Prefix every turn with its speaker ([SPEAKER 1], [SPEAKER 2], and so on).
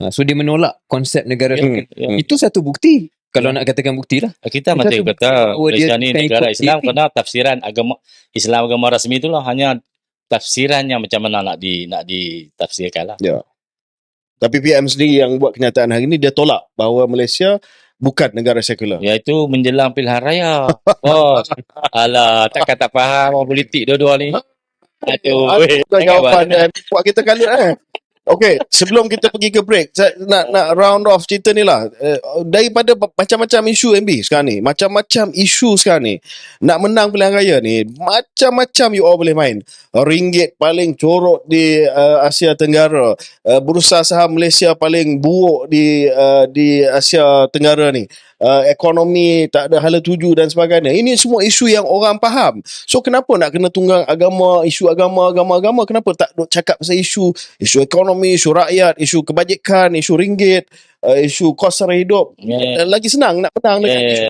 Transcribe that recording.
[SPEAKER 1] Ha, so dia menolak konsep negara
[SPEAKER 2] Ya,
[SPEAKER 1] sekular.
[SPEAKER 2] ya.
[SPEAKER 1] Itu satu bukti. Kalau nak katakan bukti lah.
[SPEAKER 2] Kita
[SPEAKER 1] tu-
[SPEAKER 2] kata Malaysia ni negara Islam
[SPEAKER 1] diri.
[SPEAKER 2] kerana tafsiran agama Islam agama rasmi itulah hanya tafsirannya macam mana nak di nak ditafsirkan lah.
[SPEAKER 3] Tapi PM sendiri yang buat kenyataan hari ini dia tolak bahawa Malaysia bukan negara sekular.
[SPEAKER 2] Iaitu menjelang pilihan raya. Oh, alah takkan tak faham orang politik dua-dua ni. Aduh, Jangan
[SPEAKER 3] jawapan
[SPEAKER 2] buat.
[SPEAKER 3] kita kali eh. Okey, sebelum kita pergi ke break, saya nak nak round off cerita ni lah. Uh, daripada macam-macam isu MB sekarang ni, macam-macam isu sekarang ni, nak menang pilihan raya ni, macam-macam you all boleh main. Ringgit paling corot di uh, Asia Tenggara, uh, bursa saham Malaysia paling buruk di uh, di Asia Tenggara ni. Uh, ekonomi tak ada hala tuju dan sebagainya. Ini semua isu yang orang faham. So kenapa nak kena tunggang agama, isu agama, agama, agama? Kenapa tak duk cakap pasal isu isu ekonomi, isu rakyat, isu kebajikan, isu ringgit, uh, isu kos sara hidup?
[SPEAKER 2] Yeah.
[SPEAKER 3] Uh, Lagi senang nak menang dengan
[SPEAKER 2] Yeah.
[SPEAKER 3] isu